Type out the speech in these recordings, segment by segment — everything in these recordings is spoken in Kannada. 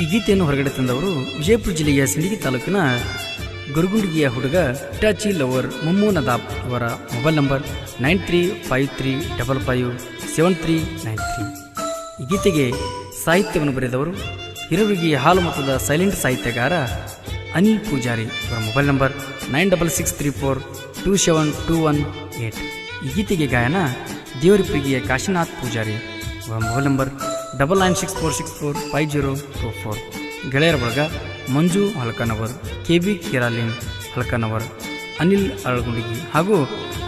ಈ ಗೀತೆಯನ್ನು ಹೊರಗಡೆ ತಂದವರು ವಿಜಯಪುರ ಜಿಲ್ಲೆಯ ಸಿಂಡಿಗಿ ತಾಲೂಕಿನ ಗುರುಗುಂಡಿಗೆಯ ಹುಡುಗ ಇಟಾಚಿ ಲವರ್ ಮುಮ್ಮು ನದಾಬ್ ಅವರ mobile number nine three five three double five seven three nine three. ಈ ಗೀತೆಗೆ ಸಾಹಿತ್ಯವನ್ನು ಬರೆದವರು ಹಿರವಿಗಿ ಹಾಲು ಮೊತ್ತದ ಸೈಲೆಂಟ್ ಸಾಹಿತ್ಯಗಾರ ಅನಿಲ್ ಪೂಜಾರಿ ಅವರ mobile number nine double six three four two seven two one eight. ಈ ಗೀತೆಗೆ ಗಾಯನ ದೇವರಿಪ್ರಿಗಿಯ ಕಾಶಿನಾಥ್ ಪೂಜಾರಿ ಅವರ mobile number double nine six four six four five zero four four ಗೆಳೆಯರ ಬಳಗ, ಮಂಜು ಹಲ್ಕನವರ್ ಕೆ ಬಿ ಕಿರಾಲಿನ್ ಹಲ್ಕನವರ್, ಅನಿಲ್ ಅಳಗುಂಡಿಗಿ ಹಾಗೂ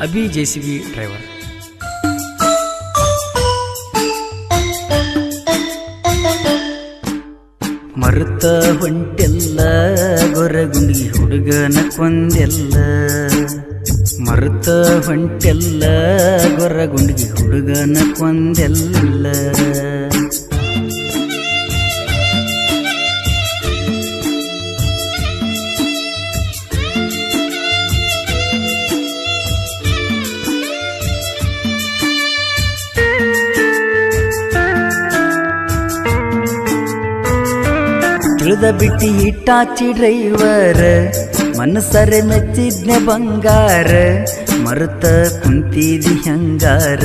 Abhi J C B driver. ಮರುತ ಹೊಂಟೆಲ್ಲ, ಗೊರಗುಂಡಿ ಹುಡುಗನ ಕೊಂದೆಲ್ಲ. ಮರುತ ಹೊಂಟೆಲ್ಲ, ಗೊರಗುಂಡಿ ಹುಡುಗನ ಕೊಂದೆಲ್ಲ. ತಿಳಿದ ಬಿಟ್ಟಿ ಇಟ್ಟಾಚಿ ಡ್ರೈವರ್ ಮನಸರೆ ಮೆಚ್ಚಿದ್ನೆ ಬಂಗಾರ, ಮರುತ ಕುಂತಿದಿ ಹಂಗಾರ,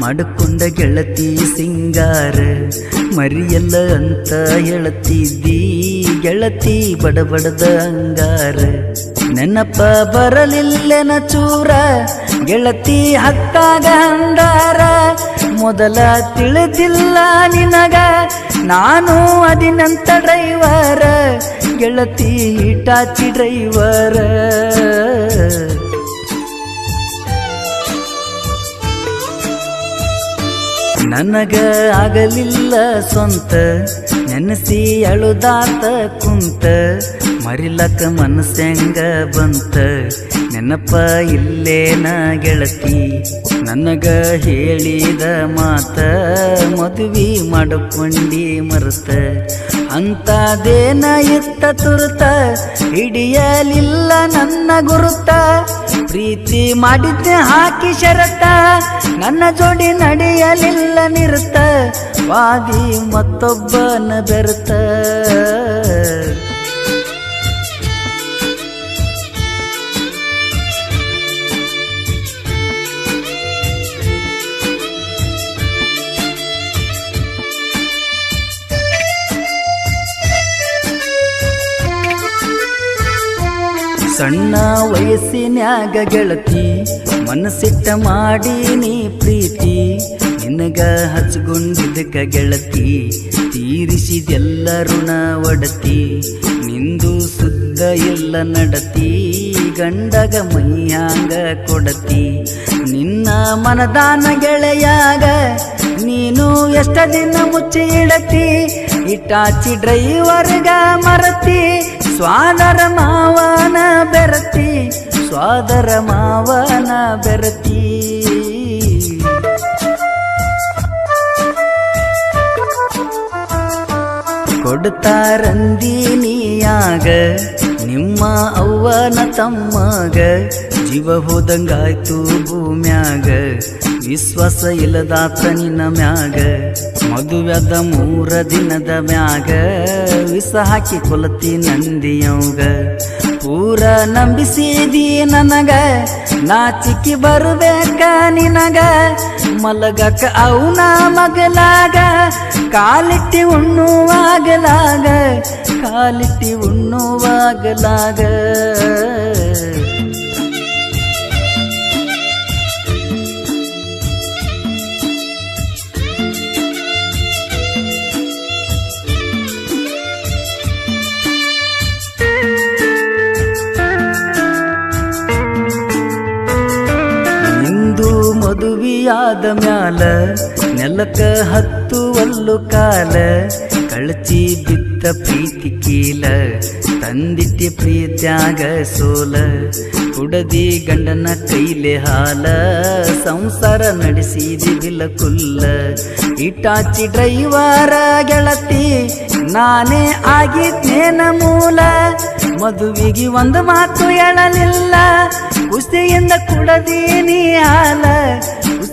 ಮಾಡಿಕೊಂಡ ಗೆಳತಿ ಸಿಂಗಾರ, ಮರಿಯಲ್ಲ ಅಂತ ಹೇಳತಿದ್ದಿ ಗೆಳತಿ ಬಡಬಡದ ಅಂಗಾರ. ನೆನಪ ಬರಲಿಲ್ಲೆನ ಚೂರ, ಗೆಳತಿ ಹತ್ತಾಗ ಅಂದಾರ, ಮೊದಲ ತಿಳಿದಿಲ್ಲ ನಿನಗ ನಾನು ಅದಿನಂತ ಡ್ರೈವರ ಗೆಳತಿ ಹಿಟಾಚಿ ಡ್ರೈವರ. ನನಗ ಆಗಲಿಲ್ಲ ಸ್ವಂತ ನೆನಸಿ ಅಳುದಾತ ಕುಂತ, ಮರಿಲಕ ಮನಸ್ಸೆಂಗ ಬಂತ. ನೆನಪ ಇಲ್ಲೇನ ಗೆಳತಿ, ನನಗ ಹೇಳಿದ ಮಾತ ಮದುವೆ ಮಾಡಿಕೊಂಡಿ ಮರುತ. ಅಂತದೇನ ಇತ್ತ ತುರುತ, ಹಿಡಿಯಲಿಲ್ಲ ನನ್ನ ಗುರುತ. ಪ್ರೀತಿ ಮಾಡಿದ್ದೆ ಹಾಕಿ ಶರತ, ನನ್ನ ಜೋಡಿ ನಡೆಯಲಿಲ್ಲ ನಿರುತ. ವಾದಿ ಮತ್ತೊಬ್ಬನ ಬೆರುತ. ಸಣ್ಣ ವಯಸ್ಸಿನ್ಯಾಗ ಗೆಳತಿ, ಮನಸ್ಸಿಟ್ಟ ಮಾಡಿ ನೀ ಪ್ರೀತಿ, ನಿನಗ ಹಚ್ಕೊಂಡಿದ್ದಕ್ಕ ಗೆಳತಿ, ತೀರಿಸಿದೆಲ್ಲ ಋಣ ಒಡತಿ, ನಿಂದು ಸುದ್ದ ಎಲ್ಲ ನಡತಿ, ಗಂಡಗ ಮೈಯಾಂಗ ಕೊಡತಿ, ನಿನ್ನ ಮನದಾನ ಗೆಳೆಯಾಗ ನೀನು ಎಷ್ಟ ದಿನ ಮುಚ್ಚಿ ಇಡತಿ ಇಟಾಚಿ ಡ್ರೈವರ್ಗ ಮರತಿ, ಸ್ವಾದರ ಮಾವನ ಬೆರತಿ, ಸ್ವಾದರ ಮಾವನ ಬೆರತಿ. ಕೊಡ್ತಾರಂದೀನಿಯಾಗ, ನಿಮ್ಮ ಅವ್ವನ ತಮ್ಮಗ, ಜೀವ ಹೋದಂಗಾಯ್ತು ಭೂಮ್ಯಾಗ. ವಿಶ್ವಾಸ ಇಲ್ಲದಾತ ನಿನ್ನ ಮ್ಯಾಗ, ಮದುವೆದ ಮೂರ ದಿನದ ಮ್ಯಾಗ, ವಿಷ ಹಾಕಿ ಕೊಲತಿ ನಂದಿಯವ್ಗ. ಪೂರ ನಂಬಿಸಿದಿ ನನಗ ನಾಚಿಕಿ ಬರ್ಬೇಕ ನಿನಗ ಮಲಗಕ ಅವನ ಮಗಲಾಗ ಕಾಲಿಟ್ಟಿ ಉಣ್ಣುವಾಗಲಾಗ ಕಾಲಿಟ್ಟಿ ಉಣ್ಣುವಾಗಲಾಗ ಮದುವೆಯಾದ ಮ್ಯಾಲ ನೆಲಕ ಹತ್ತುವಲ್ಲು ಕಾಲ, ಕಳಚಿ ಬಿತ್ತ ಪ್ರೀತಿ ಕೀಲ, ತಂದಿಟ್ಟಿ ಪ್ರೀತ್ಯಾಗ ಸೋಲ, ಕುಡದಿ ಗಂಡನ ಕೈಲೆ ಹಾಲ, ಸಂಸಾರ ನಡೆಸಿದಿ ಬಿಲಕುಲ್ಲ, ಇಟಾಚಿ ಡ್ರೈವರ ಗೆಳತಿ, ನಾನೇ ಆಗಿದ್ದೇನ ಮೂಲ, ಮದುವಿಗೆ ಒಂದು ಮಾತು ಹೇಳಲಿಲ್ಲ, ಕುಸ್ತಿಯಿಂದ ಕುಡದೀನಿ ಹಾಲ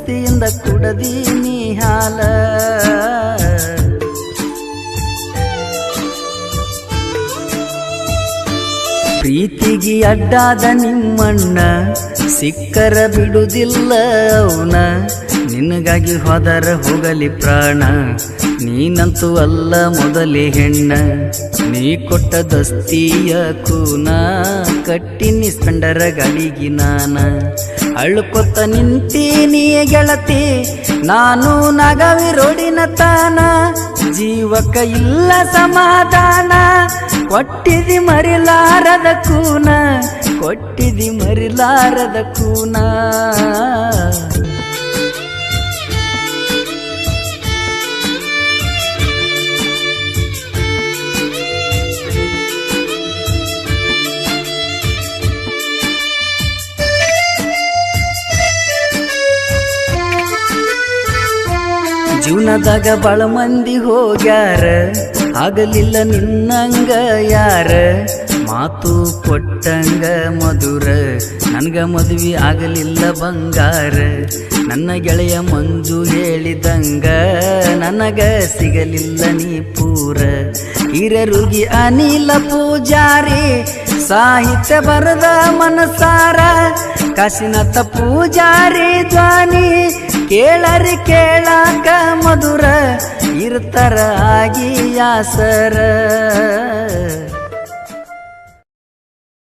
ಶಿಸ್ತಿಯಿಂದ ಕುಡದಿ ನೀ ಹಾಲ. ಪ್ರೀತಿಗೆ ಅಡ್ಡಾದ ನಿಮ್ಮಣ್ಣ ಸಿಕ್ಕರ ಬಿಡುದಿಲ್ಲ ಅವನ. ನಿನಗಾಗಿ ಹೊದರ ಹೋಗಲಿ ಪ್ರಾಣ, ನೀನಂತೂ ಅಲ್ಲ ಮೊದಲೇ ಹೆಣ್ಣ. ನೀ ಕೊಟ್ಟ ದಸ್ತಿಯ ಕೂನ ಕಟ್ಟಿ ನಿಸ್ಕಂಡರ ಗಾಡಿಗೆ ನಾನ. ಅಳ್ಕೊತ್ತ ನಿಂತೀನಿ ಗೆಳತಿ, ನಾನು ನಗವಿ ರೋಡಿನ ತಾನ, ಜೀವಕ ಇಲ್ಲ ಸಮಾಧಾನ, ಕೊಟ್ಟಿದಿ ಮರಿಲಾರದ ಕೂನ, ಕೊಟ್ಟಿದಿ ಮರಿಲಾರದ ಕೂನ. ಜೀವನದಾಗ ಬಾಳ ಮಂದಿ ಹೋಗ್ಯಾರ. ಆಗಲಿಲ್ಲ ನಿನ್ನಂಗ ಯಾರ. ಮಾತು ಕೊಟ್ಟಂಗ ಮಧುರ. ನನ್ಗ ಮದುವೆ ಆಗಲಿಲ್ಲ ಬಂಗಾರ. ನನ್ನ ಗೆಳೆಯ ಮಂಜು ಹೇಳಿದಂಗ, ನನಗ ಸಿಗಲಿಲ್ಲ ನೀ ಪೂರ. ಹಿರರುಗಿ ಅನಿಲ ಪೂಜಾರಿ, ಸಾಹಿತ್ಯ ಬರದ ಮನಸಾರ. ಕಾಶಿನಾಥ ಪೂಜಾರಿ ಧ್ವನಿ ಕೇಳರಿ ಕೇಳಾಕ ಮಧುರ. ಇರ್ತರ ಆಗಿ ಯಾಸರ.